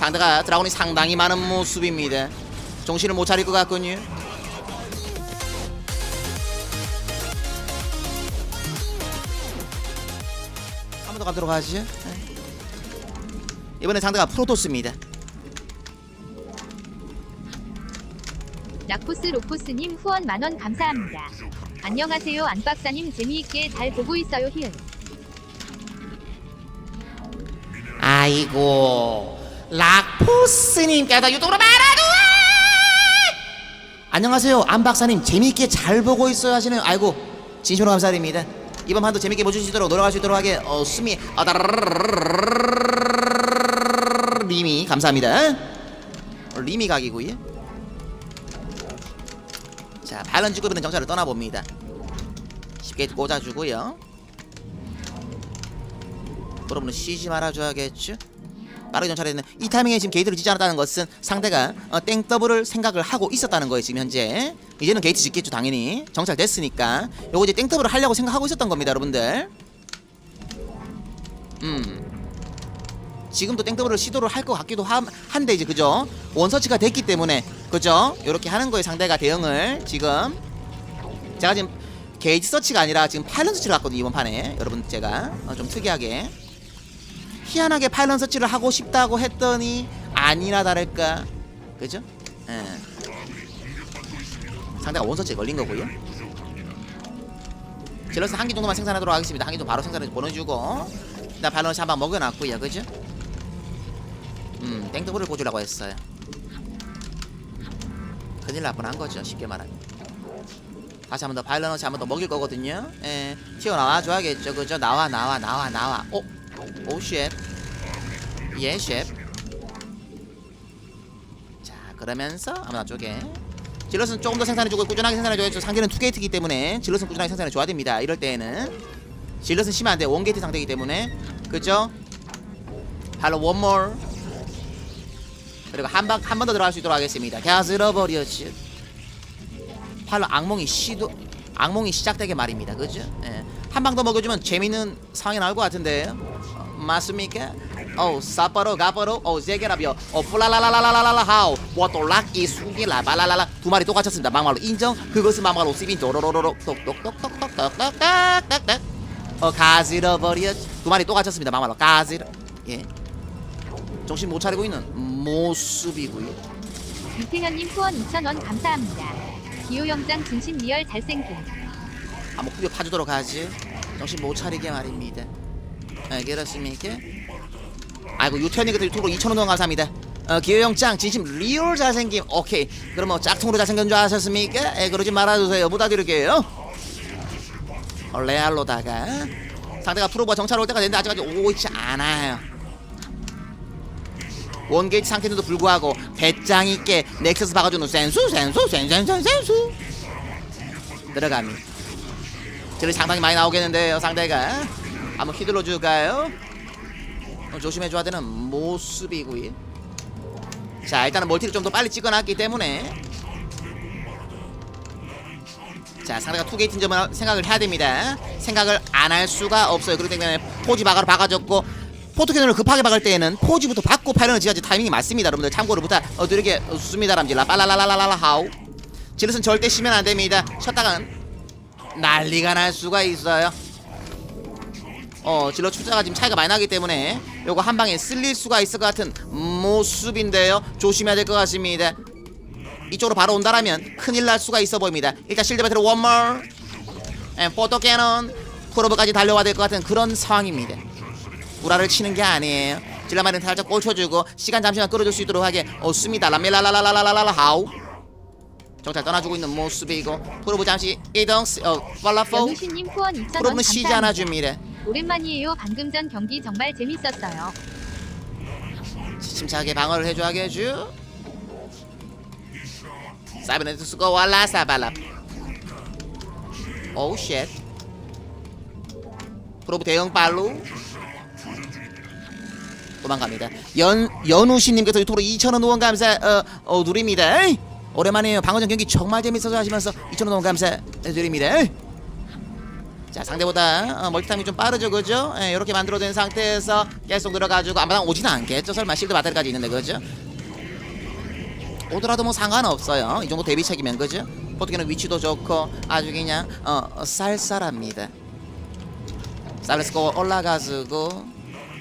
상대가 드라군이 상당히 많은 모습입니다. 정신을 못 차릴 것 같군요. 한 번 더 가도록 하시죠. 네. 이번에 상대가 프로토스입니다. 락포스 로포스님 후원 만원 감사합니다. 안녕하세요 안박사님 재미있게 잘 보고 있어요 히은. 아이고 락포스님께서 유튜브로 말하고 안녕하세요. 안 박사님 재미있게 잘 보고 있어요 하시는 아이고 진심으로 감사드립니다. 이번 판도 재밌게 보시도록 노력할 수 있도록 하게 어 숨이 어다 름이 감사합니다 우리 름이 가기구요 자 발언주급은 정자를 떠나봅니다 쉽게 꽂아주고요 물어보면 쉬지 말아줘야겠죠 빠르게 정찰했는 이 타이밍에 지금 게이트를 짓지 않았다는 것은 상대가 어, 땡 더블을 생각을 하고 있었다는 거예요 지금 현재. 이제는 게이트 짓겠죠 당연히. 정찰 됐으니까. 요거 이제 땡 더블을 하려고 생각하고 있었던 겁니다 여러분들. 음. 지금도 땡더블을 시도를 할 것 같기도 함- 한데 이제 그죠? 원서치가 됐기 때문에 그죠? 요렇게 하는 거에 상대가 대응을 지금. 제가 지금 게이지 서치가 아니라 지금 파일럿 서치를 갔거든요 이번 판에. 여러분 제가. 어, 좀 특이하게 희한하게 파일럿 서치를 하고 싶다고 했더니 아니나 다를까. 그죠? 예. 상대가 원서치에 걸린 거고요. 질러스 한 개 정도만 생산하도록 하겠습니다. 한개 정도 바로 생산해서 보내주고. 나 발런시 한방 먹여놨고요. 그죠? 음 땡더블을 꽂으라고 했어요. 큰일 날 뻔한 거죠. 쉽게 말하면. 다시 한 번더 바이러너치 한번 더 먹일 거거든요. 예. 튀어나와 줘야겠죠. 그죠? 나와 나와 나와 나와. 오! 오 셰프 예 셰프 자 그러면서 아무나 쪽에 질럿은 조금 더 생산해주고 꾸준하게 생산해줘야죠. 상대는 투게이트이기 때문에 질럿은 꾸준하게 생산해줘야 됩니다. 이럴 때에는 질럿은 심면 안돼 원게이트 상대이기 때문에. 그죠 발로 원몰 그리고 한 방 한 번 더 들어갈 수 있도록 하겠습니다. 가스러버렸지. 팔로 악몽이 시도 악몽이 시작되게 말입니다. 그죠? 예. 한 방 더 먹여주면 재밌는 상황이 나올 것 같은데요 어, 맞습니까 어 사빠로 가빠로? 어 세게라비어. 어 플라라라라라라라 하우 워또락이 수기라 발라라라. 두 마리 똑같았습니다. 막말로 인정? 그것은 막말로 시빈 도로로로로. 똑똑똑똑똑똑똑똑똑 어 가지러 버려 두 마리 똑같았습니다 막말로 가지러 예 정신 못 차리고 있는 모습이고요. 유태현님 후원 2,000원 감사합니다. 기호 영장 진심 리얼 잘생김. 한번 후벼 파주도록 하지. 정신 못 차리게 말입니다 네, 그렇습니까? 아이고 유태현이 그때 유튜브로 2천원 동 감사합니다. 어, 기호영장 진심 리얼 잘생김 오케이. 그럼 뭐 짝퉁으로 잘생긴 줄 아셨습니까? 에 그러지 말아주세요. 부탁드릴게요. 어, 레알로다가. 상대가 프로보가 정찰 올 때가 됐는데 아직까지 오고 있지 않아요. 원게이트 상태인데도 불구하고 배짱 있게 넥서스 박아주는 센수 센수 센센센 센수. 들어갑니다. 딜이 상당히 많이 나오겠는데요 상대가 한번 휘둘러 줄까요? 어, 조심해줘야 되는 모습이고요 자 일단은 멀티를 좀 더 빨리 찍어놨기 때문에. 자 상대가 투게이트인 점을 생각을 해야 됩니다. 생각을 안 할 수가 없어요. 그렇기 때문에 포지 박아로 박아줬고 포토캐논을 급하게 박을 때에는 포지부터 받고 파일런을 지어야지 타이밍이 맞습니다. 여러분들 참고로 부탁드리겠습니다 람질라. 빨라라라라라 하우. 질럿은 절대 쉬면 안 됩니다. 쉬었다간 난리가 날 수가 있어요 어 질럿 출자가 지금 차이가 많이 나기 때문에 요거 한 방에 쓸릴 수가 있을 것 같은 모습인데요. 조심해야 될 것 같습니다. 이쪽으로 바로 온다라면 큰일 날 수가 있어 보입니다. 일단 실드 배틀 앤 포토 캐논 프로브까지 달려와야 될 것 같은 그런 상황입니다. 구라를 치는 게 아니에요. 질라마는 살짝 꼴쳐주고 시간 잠시만 끌어줄 수 있도록 하게. 없습니다. 라멜라라라라라라라. 하우. 정찰 떠나주고 있는 모습이고. 프로브 잠시 이동 어 팔라포. 연우신님 후원 2,000원 프로브는 쉬지. 않아줍니다 오랜만이에요. 방금 전 경기 정말 재밌었어요. 침착하게 방어를 해줘야겠죠 사이버네트 스코 왈라 사발라. 오우 쉣. 프로브 대형 발로. 도망갑니다. 연 연우씨님께서 유튜브로 2,000원 후원 감사 어, 어 누립니다. 에이, 오랜만이에요. 방어전 경기 정말 재밌어서 하시면서 2,000원 후원 감사 드립니다. 에이. 자 상대보다 어, 멀티타임이 좀 빠르죠 그죠? 예, 이렇게 만들어낸 상태에서 계속 들어가지고 아마당 오지는 않겠죠 설마 실드 바탈까지 있는데 그죠? 오더라도 뭐 상관없어요 이 정도 대비책이면 그죠? 포트기는 위치도 좋고 아주 그냥 어, 어, 쌀쌀합니다 살레스코 올라가지고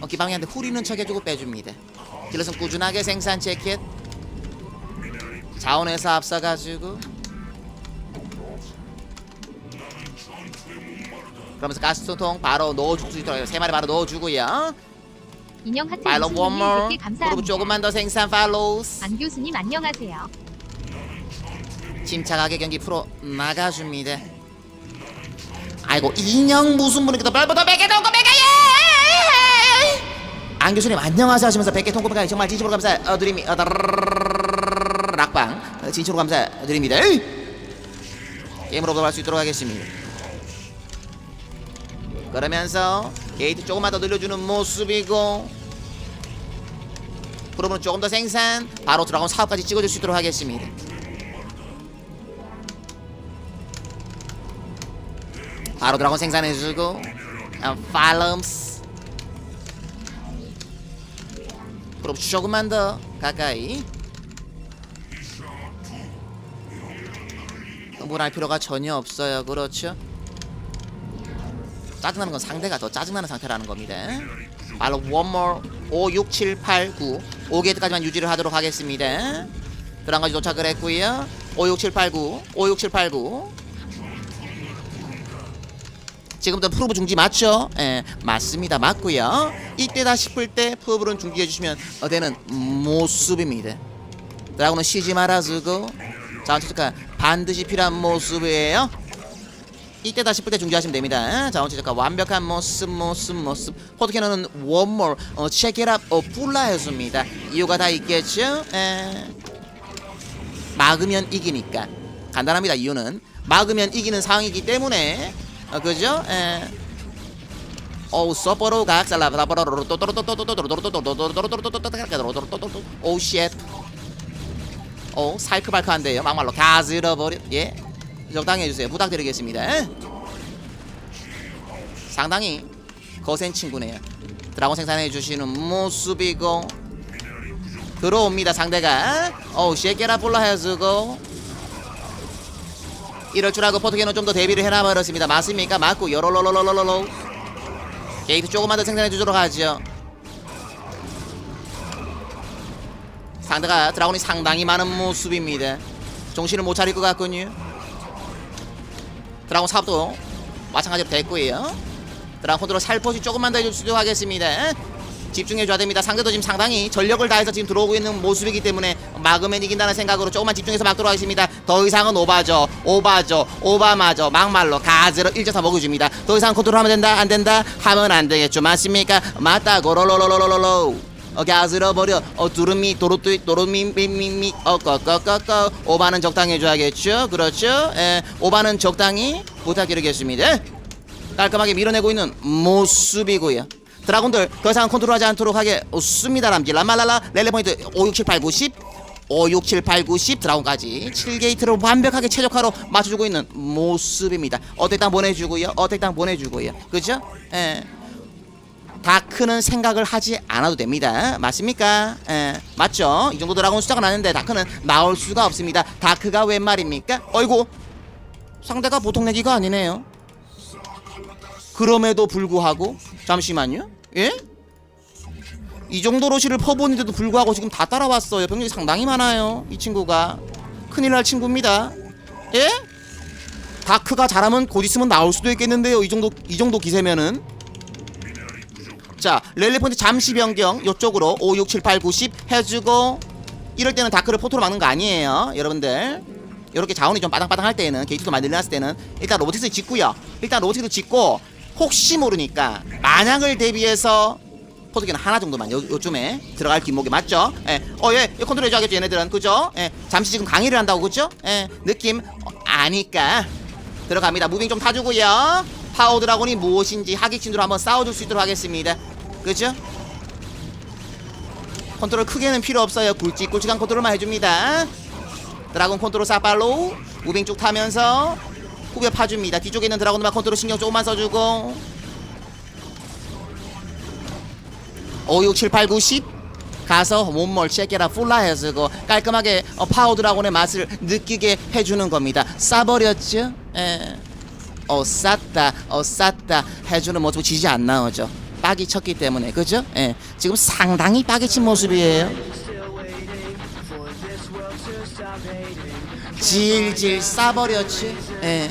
어, 기방이한테 후리는 척 해주고 빼줍니다 딜러슨 꾸준하게 생산 재킷 자원에서 앞서가지고 그러면서 가스통 바로 넣어줄 수 있도록 세 마리 바로 넣어주고요. 인형 하트 팔로우 20님 원몰 100개 그리고 감사합니다. 조금만 더 생산 팔로우스 안 교수님 안녕하세요. 침착하게 경기 풀어 나가줍니다. 아이고 인형 무슨 분이겠다 빨리부터 100개 통고 100개! 예! 안 교수님 안녕하세요 하시면서 100개 통고 100개! 정말 진심으로 감사드립니다. 락방. 어, 진심으로 감사드립니다! 게임으로 넘어갈 수 있도록 하겠습니다 그러면서 게이트 조금만 더 늘려주는 모습이고 프로브는 조금 더 생산 바로 드라곤 사업까지 찍어줄 수 있도록 하겠습니다. 바로 드라곤 생산해주고 아, 팔럼스. 프로브 조금만 더 가까이. 흥분할 필요가 전혀 없어요. 그렇죠 짜증나는 건 상대가 더 짜증나는 상태라는 겁니다 바로 원몰 5, 6, 7, 8, 9 5게이트까지만 유지를 하도록 하겠습니다 드라곤까지 도착을 했고요 5, 6, 7, 8, 9 5, 6, 7, 8, 9 지금부터 프로브 중지 맞죠? 예, 맞습니다. 맞고요. 이때다 싶을 때 프로브는 중지해 주시면 어, 되는 모습입니다. 드라곤은 쉬지 말아주고 자, 어쨌든 반드시 필요한 모습이에요. 이때다 싶을 때 중지하시면 됩니다. 자, 어쨌든 완벽한 모습, 모습, 모습. 포트캐너는 원몰 어, 체계랍 어, 불라였습니다. 이유가 다 있겠죠? 예. 막으면 이기니까 간단합니다. 이유는 막으면 이기는 상황이기 때문에 어, 그죠? 예. 어우 서버로 각살라 가즈러버려 예 적당히 해주세요 부탁드리겠습니다 상당히 거센 친구네요 드라곤 생산해 주시는 모습이고 들어옵니다 상대가 어우 쉐케라 볼라 해주고 이럴 줄 알고 포토게는 좀 더 대비를 해놔버렸습니다. 맞습니까? 맞고 요로로로로로로 게이트 조금만 더 생산해 주도록 하죠. 상대가 드라곤이 상당히 많은 모습입니다. 정신을 못 차릴 것 같군요. 드라곤 사업도 마찬가지로 됐고요. 드라곤 컨트롤 살포시 조금만 더 해주도록 하겠습니다. 집중해줘야 됩니다. 상대도 지금 상당히 전력을 다해서 지금 들어오고 있는 모습이기 때문에 막으면 이긴다는 생각으로 조금만 집중해서 막도록 하겠습니다. 더 이상은 오바죠. 오바죠. 오바마죠. 막말로 가즈로 일제사 먹여줍니다. 더 이상 컨트롤하면 된다? 안 된다? 하면 안 되겠죠. 맞습니까? 맞다고 롤롤롤롤롤로 어 가즈러 버려 어 두루미 도로뚜이 도루미 미미미 어 꺼꺼꺼꺼 오바는 적당히 해줘야겠죠 그렇죠 예 오바는 적당히 부탁드리겠습니다 깔끔하게 밀어내고 있는 모습이고요. 드라곤들 더 이상 컨트롤하지 않도록 하겠습니다. 람지 라말랄라 렐레 포인트 5, 6, 7, 8, 9, 10 5, 6, 7, 8, 9, 10 드라곤까지 7게이트로 완벽하게 최적화로 맞춰주고 있는 모습입니다. 어택 땅 보내주고요. 어택 땅 보내주고요. 그죠? 예. 다크는 생각을 하지 않아도 됩니다. 맞습니까? 예, 맞죠? 이 정도 드라곤 숫자가 나는데 다크는 나올 수가 없습니다. 다크가 웬 말입니까? 어이구 상대가 보통 내기가 아니네요. 그럼에도 불구하고 잠시만요. 예? 이 정도 로 시를 퍼보는데도 불구하고 지금 다 따라왔어요. 병력이 상당히 많아요. 이 친구가 큰일 날 친구입니다. 예? 다크가 잘하면 곧 있으면 나올 수도 있겠는데요. 이 정도 이 정도 기세면은 자 포인트 잠시 변경 이쪽으로 5, 6, 7, 8, 9, 10 해주고 이럴 때는 다크를 포토로 막는 거 아니에요 여러분들 이렇게 자원이 좀 빠당빠당할 때는 게이트도 많이 늘어났을 때는 일단 로보틱스 짓고요 일단 로보틱스 짓고 혹시 모르니까 만약을 대비해서 포토기는 하나 정도만 요, 요쯤에 들어갈 길목에 맞죠? 예. 어, 예, 예, 컨트롤 해줘야겠죠, 얘네들은. 그죠? 예. 잠시 지금 강의를 한다고, 그죠? 예. 느낌, 어, 아니까. 들어갑니다. 무빙 좀 타주고요. 파워 드라곤이 무엇인지 하객진으로 한번 싸워줄 수 있도록 하겠습니다. 그죠? 컨트롤 크게는 필요 없어요. 굵직굵직한 컨트롤만 해줍니다. 드라곤 컨트롤 사팔로 무빙 쭉 타면서 후벼 파줍니다 뒤쪽에 있는 드라곤마 컨트롤 신경 조금만 써주고 5, 6, 7, 8, 9, 10 가서 몸멀 체계라 풀라 해주고 깔끔하게 어, 파워 드라곤의 맛을 느끼게 해주는 겁니다 싸버렸죠? 예. 어 쌌다 어 쌌다 해주는 모습 지지 안 나오죠 빡이 쳤기 때문에 그죠? 예. 지금 상당히 빡이 친 모습이에요 질질 싸버렸지 예.